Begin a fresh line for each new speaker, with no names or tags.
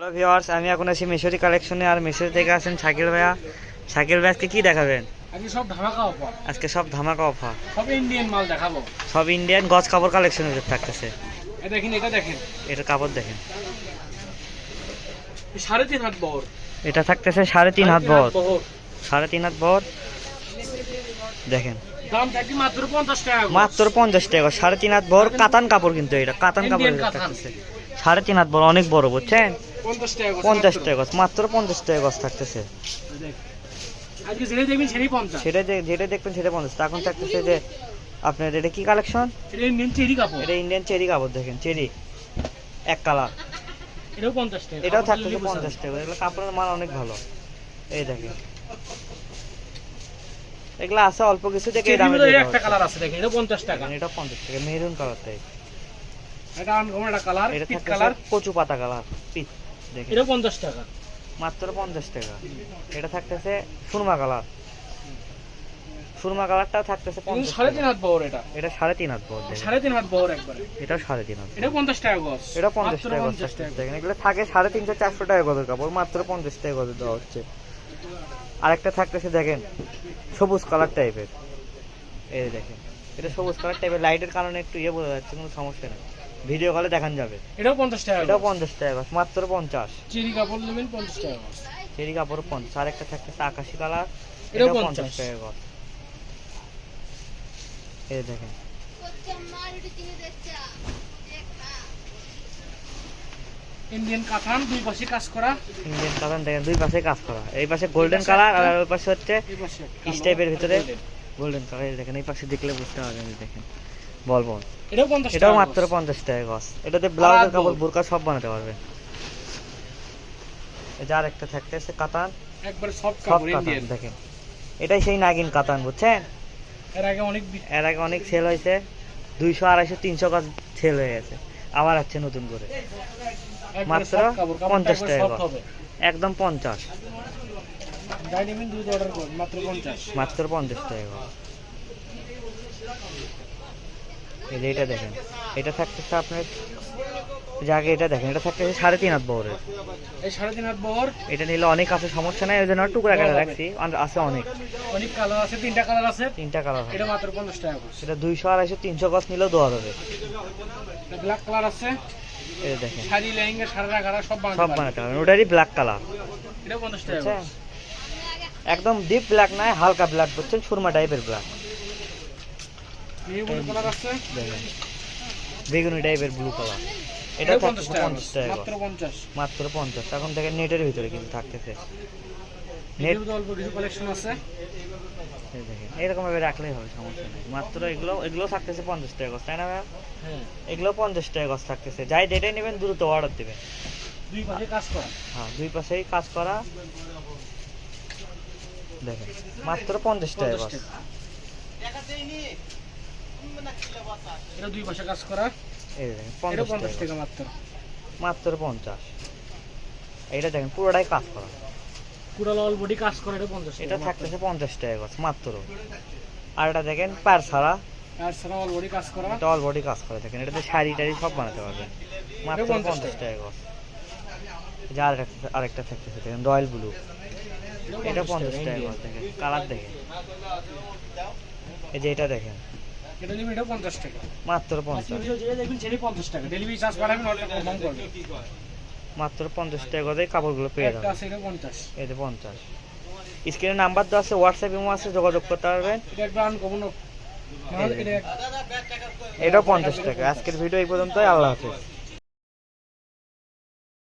Hello viewers আমি এখন আছি মিশরি কালেকশনে আর মিশরি থেকে আছেন শাকিল ভাইয়া। শাকিল ভাই আজকে কি দেখাবেন?
আজকে সব ধামাকা অফার
আজকে সব ধামাকা অফার
সব ইন্ডিয়ান মাল দেখাবো।
সব ইন্ডিয়ান গজ কাপড় কালেকশনের থাকতেছে।
এ দেখেন এটা দেখেন।
এটা কাপড় দেখেন।
সাড়ে তিন হাত বহর।
এটা থাকতেছে সাড়ে তিন হাত বহর। সাড়ে তিন হাত বহর। দেখেন।
দাম থাকবে মাত্র পঞ্চাশ টাকা
মাত্র পঞ্চাশ টাকা সাড়ে তিন হাত বহর কাতান কাপড় কিন্তু এটা। কাতান কাপড় থাকতেছে। সাড়ে তিন হাত বড় অনেক বড় বুঝছেন?
পঞ্চাশ টাকা
পঞ্চাশ
মাত্র।
টাকা গজ পঞ্চাশ টাকা গজ থাকতেছে।
যেটা দেখবেন
সেটা যেটা দেখবেন সেটা পঞ্চাশ। এখন থাকতেছে যে আপনার এটা কি কালেকশন
এটা ইন্ডিয়ান চেরি কাপড়।
এটা ইন্ডিয়ান চেরি কাপড় দেখেন চেরি এক কালার
এটাও পঞ্চাশ টাকা
এটাও থাকতেছে পঞ্চাশ টাকা। এগুলো কাপড়ের মান অনেক ভালো। এই দেখেন। এগুলো আছে অল্প কিছু থেকে এই দামে
একটা কালার আছে দেখেন এটা পঞ্চাশ টাকা।
এটা পঞ্চাশ টাকা মেরুন কালার টাই
এটা আনকমন কালার পিট কালার
কচু পাতা কালার
পঞ্চাশ টাকা।
মাত্র পঞ্চাশ টাকা। এটা থাকতেছে সুরমা কালার। সুরমা থাকতেছে
কিন্তু সাড়ে তিন
টাকা।
হাত বহর এটা।
এটা সাড়ে তিন হাত বড়
সাড়ে তিন হাত বহর একবারে।
এটাও সাড়ে তিন হাত
এটা পঞ্চাশ টাকা গজ।
এটা পঞ্চাশ টাকা গজ দেখেন এগুলো থাকে সাড়ে তিনশো চারশো টাকা গজের কাপড় মাত্র পঞ্চাশ টাকা দেওয়া হচ্ছে। আরেকটা থাকতেছে দেখেন সবুজ কালার টাইপের। এই দেখেন এটা সবুজ কালার টাইপের। লাইটের কারণে একটু ইয়ে বোঝা যাচ্ছে কোনো সমস্যা নেই। ভিডিও কলে দেখান যাবে।
এটাও পঞ্চাশ টাকা
এটাও। পঞ্চাশ টাকা মাত্র পঞ্চাশ।
চেরি কাপড় নেবেন পঞ্চাশ টাকা।
চেরি কাপড় পঞ্চাশ আরেকটা থাকতেছে আকাশি কালার
এটাও
এটাও
50
পঞ্চাশ। টাকা এই দেখেন।
ইন্ডিয়ান কাতান দুই পাশে কাজ করা।
ইন্ডিয়ান কালার দেখেন দুই পাশে কাজ করা। এই পাশে গোল্ডেন কালার আর ওই পাশে হচ্ছে ভিতরে গোল্ডেন কালার। দেখেন এই পাশে দেখলে বুঝতে পারবেন দেখেন। বল বল।
এটাও পঞ্চাশ
এটাও মাত্র
গজ।
পঞ্চাশ টাকা গজ এটাতে ব্লাউজের
আর
কাপড় বোরকা সব বানাতে পারবেন এই যে আরেকটা থাকতেছে কাতান।
একবারে সব কাপড় ইন্ডিয়ান
দেখেন। এটাই সেই নাগিন কাতান বুঝছেন?
এর আগে অনেক
এর আগে অনেক সেল হয়েছে। দুইশো আড়াইশো তিনশো গজ সেল হয়ে গেছে। আবার আছে নতুন করে। মাত্র 50
একবারে
টাকা একদম পঞ্চাশ।
মাত্র পঞ্চাশ।
টাকা। এই যে এটা দেখেন এটা থাকতেছে আপনার যে আগে এটা দেখেন এটা থাকতেছে সাড়ে তিন হাত বহরের।
এই সাড়ে তিন হাত বহর?
এটা নিলে অনেক আছে সমস্যা নাই ওই জন্য টুকরা কাটা রাখছি আছে অনেক।
অনেক কালার আছে তিনটা কালার আছে?
তিনটা কালার
এটা মাত্র পঞ্চাশ টাকা করে।
সেটা দুইশো আড়াইশো তিনশো গজ নিলেও দেওয়া যাবে।
ব্ল্যাক কালার আছে।
এই দেখেন।
শাড়ি লেহেঙ্গা সারা ঘাড়া সব
সব বানাতে পারবেন ওটারই ব্ল্যাক কালার
এটা পঞ্চাশ টাকা
একদম ডিপ ব্ল্যাক নয় হালকা ব্ল্যাক বুঝছেন? সুরমা টাইপের ব্ল্যাক
নিউ বড় কালার আছে
দেখেন বেগুনি টাইপের ব্লু কালার এটা
পঞ্চাশ টাকা। মাত্র পঞ্চাশ।
এখন থেকে নেটের ভিতরে কিন্তু থাকতেছে। নেট
নেট অল্প কিছু কালেকশন আছে।
এরকম ভাবে রাখলেই হবে সমস্যা নেই। মাত্র এগুলো এগুলো থাকতেছে পঞ্চাশ টাকা তাই না
হ্যাঁ।
এগুলো পঞ্চাশ টাকা থাকতেছে। যাই যেটাই নেবেন দ্রুত অর্ডার দেবেন।
দুই পাশে কাজ করা।
হ্যাঁ দুই পাশেই কাজ করা। দেখেন মাত্র পঞ্চাশ টাকা
পঞ্চাশ টাকা। এটা দুই পাশে কাজ করা। এটা
পঞ্চাশ
পঞ্চাশ
টাকা
টাকা মাত্র।
মাত্র পঞ্চাশ। এইটা দেখেন পুরোটাই কাজ করা।
পুরো অল বডি কাজ করা এটা পঞ্চাশ
এটা থাকতেছে পঞ্চাশ টাকা গজ মাত্র। আর এটা দেখেন পার ছাড়া।
আর সারা অল বডি কাজ করা।
এটা অল বডি কাজ করে দেখেন এটাতে শাড়ি টাড়ি সব বানাতে পারবেন। মাত্র
এটা 50
পঞ্চাশ টাকা। গজ এই আরেকটা আরেকটা থাকতেছে দেখেন রয়্যাল ব্লু। এটা পঞ্চাশ টাকা দেখেন কালার দেখেন। এই যে এটা দেখেন।
এটা নেবেন এটা পঞ্চাশ টাকা।
মাত্র পঞ্চাশ।
যেটা দেখবেন সেটাই পঞ্চাশ টাকা। ডেলিভারি চার্জ বাড়াবেন অর্ডার কম করবেন
মাত্র পঞ্চাশ টাকা গজে কাপড়গুলো পেয়ে যাবেন।
এটা পঞ্চাশ।
স্ক্রিনের পঞ্চাশ। স্ক্রিনে নাম্বার দেওয়া আছে হোয়াটসঅ্যাপ ইমো আছে যোগাযোগ করতে পারবেন।
এটা
এটাও পঞ্চাশ টাকা। আজকের ভিডিও এই পর্যন্তই আল্লাহ হাফিজ।